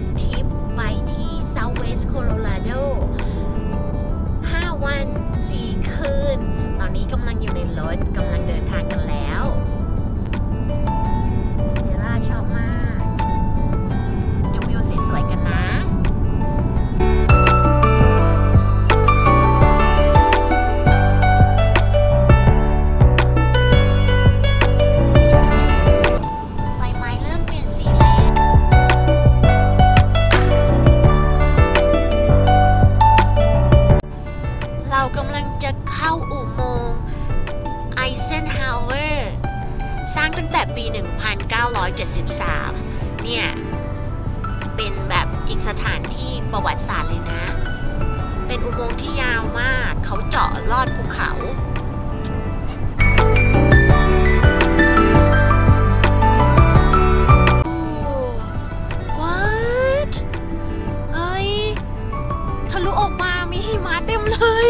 ถทิปไปที่ Southwest Colorado ปี 1973 เนี่ย เป็นแบบอีกสถานที่ประวัติศาสตร์เลยนะ เป็นอุโมงค์ที่ยาวมาก เขาเจาะลอดภูเขา What เอ้ยทะลุออกมามีหิมะเต็มเลย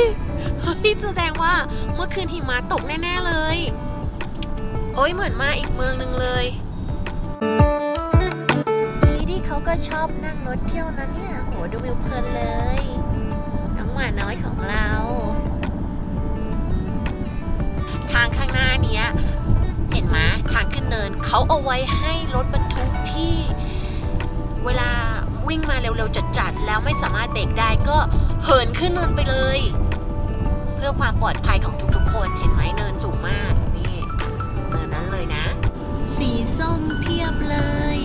เฮ้ยแสดงว่าเมื่อคืนหิมะตกแน่ ๆ เลย โอ้ยเหมือนมาอีกเมืองหนึ่งเลยนี่ดิเขาก็ชอบนั่งรถเที่ยวนะเนี่ยโหดูวิวเพลินเลย น้องหมาน้อยของเรา ทางข้างหน้าเนี้ย เห็นไหมทางขึ้นเนินเขาเอาไว้ให้รถบรรทุกที่เวลาวิ่งมาเร็วๆจัดๆแล้วไม่สามารถเบรกได้ก็เหินขึ้นเนินไปเลย เพื่อความปลอดภัยของทุกๆคนเห็นไหมเนินสูงมากนี่ เลยนะ สีส้มเพียบเลย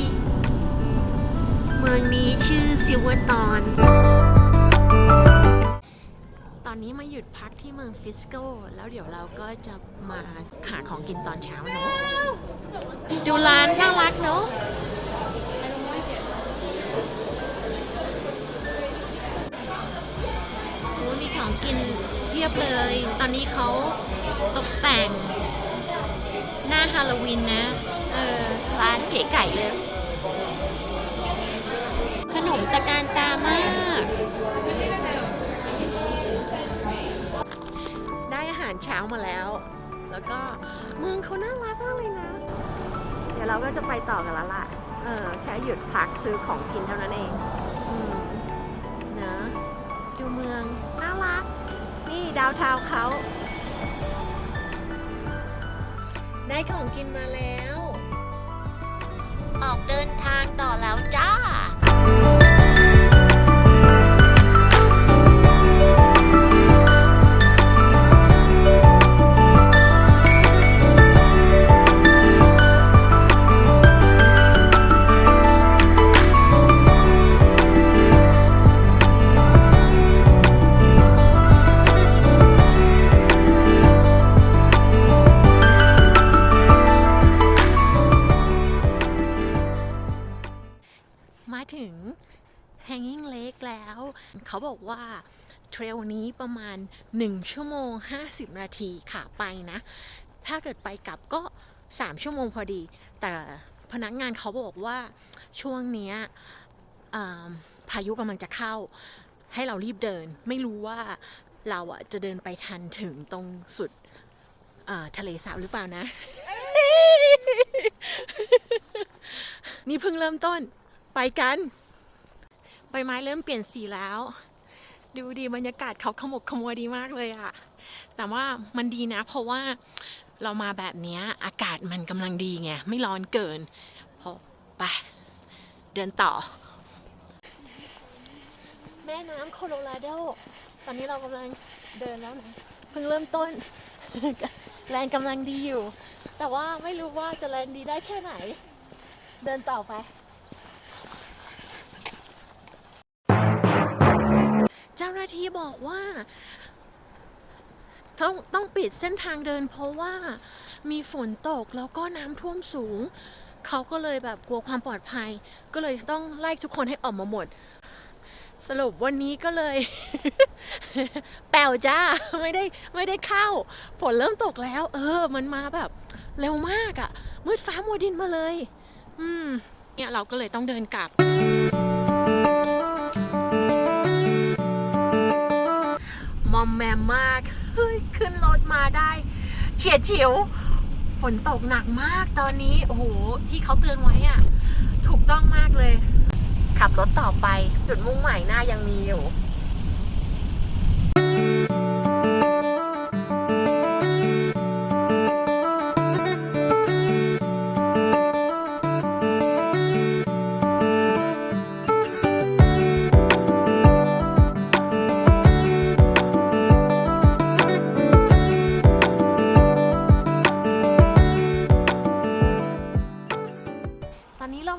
เมืองนี้ชื่อซิวเวอร์ตอนตอนนี้มาหยุดพักที่เมืองฟิสโก แล้วเดี๋ยวเราก็จะมาหาของกินตอนเช้าเนาะดูร้านน่ารักเนาะของกินเพียบเลย ตอนนี้เขาตกแต่ง ฮาโลวีนนะ เออ ร้านเก๋ไก่เลย ขนมตะการตามาก ได้อาหารเช้ามาแล้ว แล้วก็เมืองเขาน่ารักมากเลยนะ เดี๋ยวเราก็จะไปต่อกันแล้วล่ะ เออ แค่หยุดพักซื้อของกินเท่านั้นเองเนอะดูเมือง น่ารัก นี่ดาวเทาวเขา ได้ของกินมาแล้ว ออกเดินทางต่อแล้วจ้า มาถึง Hanging Lake แล้ว เขาบอกว่าเทรลนี้ประมาณ 1 ชั่วโมง 50 นาทีค่ะไปนะ ถ้าเกิดไปกลับก็ 3 ชั่วโมงพอดี แต่พนักงานเขาบอกว่าช่วงเนี้ยพายุกำลังจะเข้า ให้เรารีบเดิน ไม่รู้ว่าเราอะจะเดินไปทันถึงตรงสุดทะเลสาบหรือเปล่านะ นี่เพิ่งเริ่มต้น ไปกัน ใบไม้เริ่มเปลี่ยนสีแล้ว ดูดีบรรยากาศเขาขมกขมัวดีมากเลยอะแต่ว่ามันดีนะ เพราะว่าเรามาแบบเนี้ยอากาศมันกำลังดีไง ไม่ร้อนเกินพอไปเดินต่อ แม่น้ำโคโลราโด ตอนนี้เรากำลังเดินแล้วนะ เพิ่งเริ่มต้น แรงกำลังดีอยู่ แต่ว่าไม่รู้ว่าจะแรงดีได้แค่ไหน เดินต่อไป เจ้าหน้าที่บอกว่า ต้องต้องปิดเส้นทางเดิน เพราะว่ามีฝนตกแล้วก็น้ำท่วมสูง เขาก็เลยแบบกลัวความปลอดภัย ก็เลยต้องไล่ทุกคนให้ออกมาหมด สรุปวันนี้ก็เลย แปลวจ้าไม่ได้ไม่ได้เข้า ฝนเริ่มตกแล้ว เออ มันมาแบบ เร็วมากอะ่ะมืดฟ้ามัวดินมาเลย อืม เนี่ยเราก็เลยต้องเดินกลับ มอมแมมมากเฮ้ยขึ้นรถมาได้ เฉียดเฉียวฝนตกหนักมากตอนนี้ โอ้โห ที่เขาเตือนไว้อะถูกต้องมากเลย ขับรถต่อไปจุดมุ่งหมายหน้ายังมีอยู่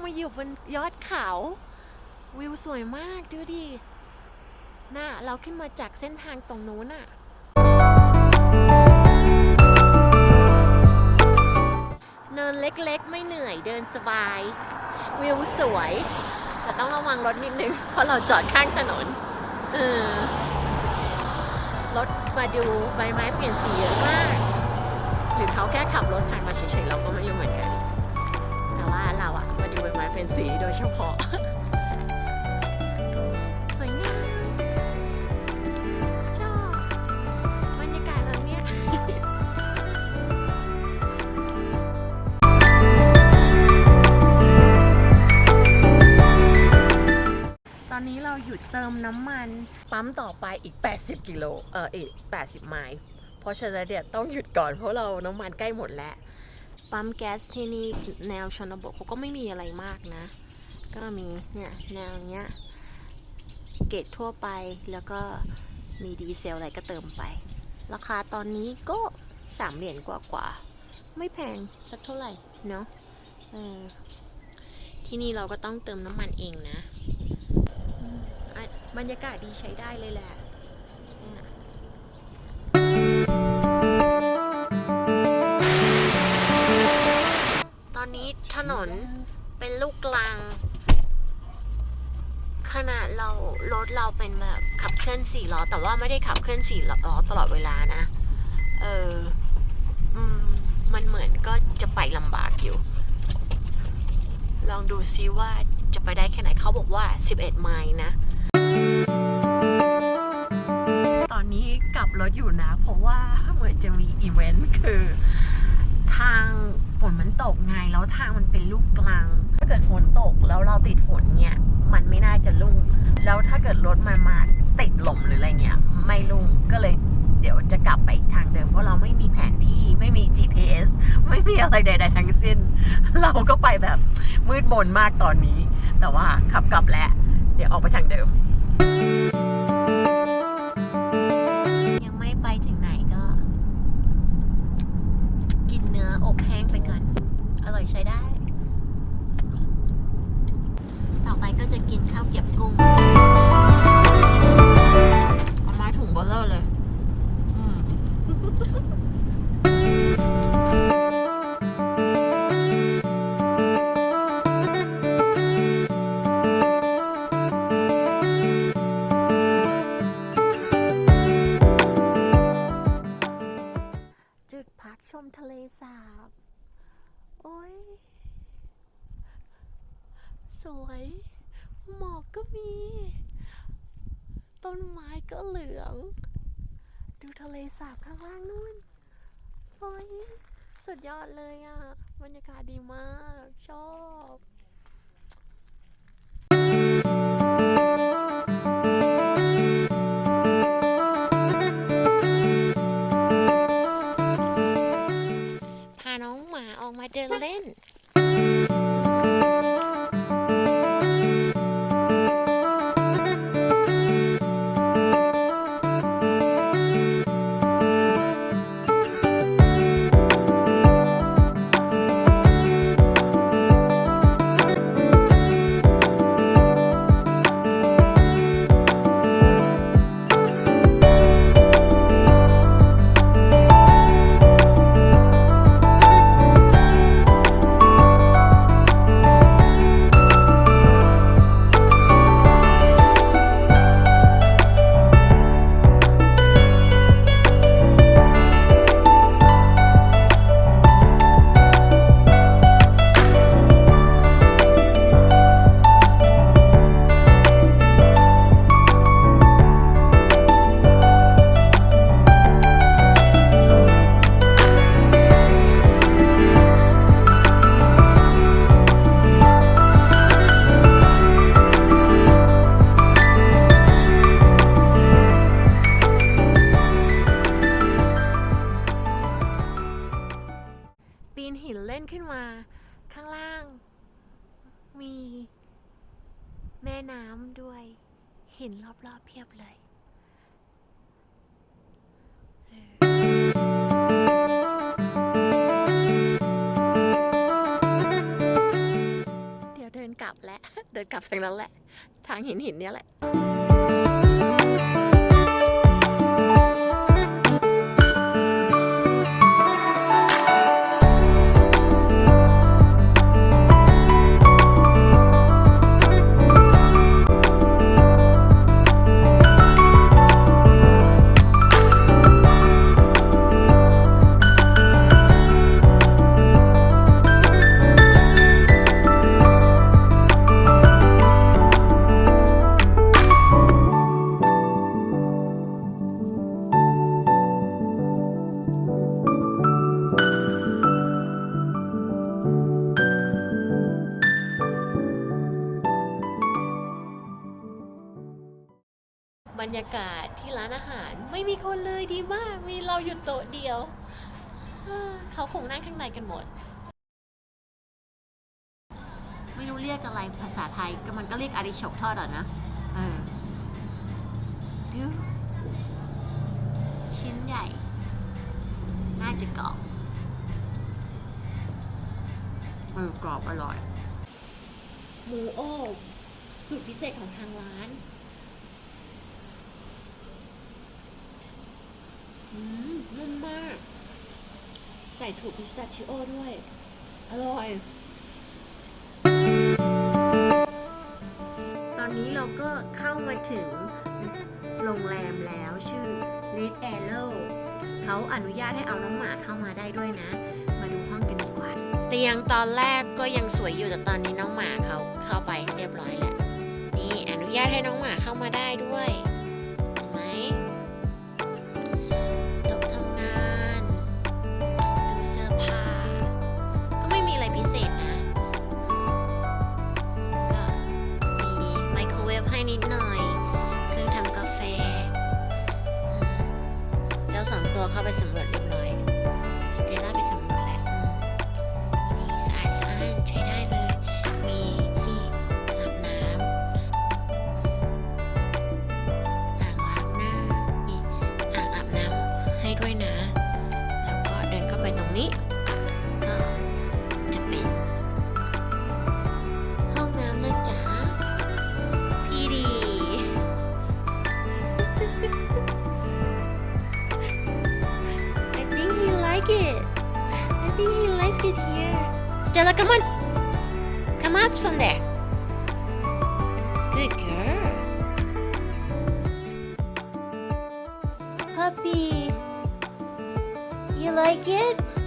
มาอยู่บนยอดเขา วิวสวยมากดูดิน่ะเราขึ้นมาจากเส้นทางตรงนู้นน่ะ เนินเล็กๆ ไม่เหนื่อยเดินสบาย วิวสวย แต่ต้องระวังรถนิดนึง เพราะเราจอดข้างถนนเออรถมาดูใบไม้เปลี่ยนสีเยอะมาก หรือเขาแค่ขับรถผ่านมาเฉยๆเราก็ไม่รู้เหมือนกัน ว่าเราอะมาดูใบไม้เป็นสีโดยเฉพาะ สวยงามชอบบรรยากาศแบบเนี้ย ตอนนี้เราหยุดเติมน้ำมัน ปั๊มต่อไปอีก 80 กิโล เอออีก 80 ไมล์ เพราะฉะนั้นเดี๋ยวต้องหยุดก่อนเพราะเราน้ำมันใกล้หมดแล้ว ปั๊มแก๊สที่นี่แนวชนบทเขาก็ไม่มีอะไรมากนะ ก็มีเนี่ยแนวเนี้ยเกตทั่วไปแล้วก็มีดีเซลอะไรก็เติมไป ราคาตอนนี้ก็สามเหรียญกว่ากว่าๆไม่แพงสักเท่าไหร่เนาะเออที่นี่เราก็ต้องเติมน้ำมันเองนะ บรรยากาศดีใช้ได้เลยแหละ ถนนเป็นลูกกลางขนาดเรารถเราเป็นแบบขับเคลื่อนสี่ล้อ แต่ว่าไม่ได้ขับเคลื่อนสี่ล้อตลอดเวลานะ เออมมันเหมือนก็จะไปลำบากอยู่ ลองดูซิว่าจะไปได้แค่ไหนเขาบอกว่า 11 ไมล์นะ ตอนนี้กลับรถอยู่นะ เพราะว่าเหมือนจะมีอีเวนต์คือทาง ฝนมันตกไงแล้วทางมันเป็นลูกกลาง ถ้าเกิดฝนตกแล้วเราติดฝนเนี่ยมันไม่น่าจะลุ่งแล้วถ้าเกิดรถมันมาติดลมหรืออะไรเงี้ยไม่ลุ่งก็เลยเดี๋ยวจะกลับไปอีกทางเดิมเพราะเราไม่มีแผนที่ไม่มี GPS ไม่มีอะไรใด ๆ ทั้งสิ้น เราก็ไปแบบมืดมนมากตอนนี้ แต่ว่าขับกลับแล้วเดี๋ยวออกไปทางเดิม วย หมอกก็มี ต้นไม้ก็เหลือง ดูทะเลสาบข้างล่างนู่นโอ้ยสุดยอดเลยอะ บรรยากาศดีมาก ชอบพาน้องหมาออกมาเดินเล่น ข้างล่าง มี แม่น้ำด้วย เห็นรอบๆเพียบเลยเดี๋ยวเดินกลับแล้ว เดินกลับทางนั้นแหละ ทางหินหินเนี้ยแหละ รรยากาศที่ร้านอาหารไม่มีคนเลยดีมากมีเราอยู่โต๊ะเดียวเอ้อเขาคงนั่งข้างในกันหมด ไม่รู้เรียกอะไรภาษาไทยก็มันก็เรียกอาริโชกทอดอะนะเออดูชิ้นใหญ่ น่าจะกรอบเออกรอบอร่อย หมูโอบสูตรพิเศษของทางร้าน อืมนุ่มมาก ใส่ถั่วพิสตาชิโอด้วย อร่อย ตอนนี้เราก็เข้ามาถึงโรงแรมแล้วชื่อ Red Arrow เขาอนุญาตให้เอาน้องหมาเข้ามาได้ด้วยนะ มาดูห้องกันดีกว่า เตียงตอนแรกก็ยังสวยอยู่แต่ตอนนี้น้องหมาเขาเข้าไปเรียบร้อยแล้ว นี่อนุญาตให้น้องหมาเข้ามาได้ด้วย Uh, I think he likes it. I think he likes it here. Stella come on. Come out from there. Good girl. Puppy. You like it?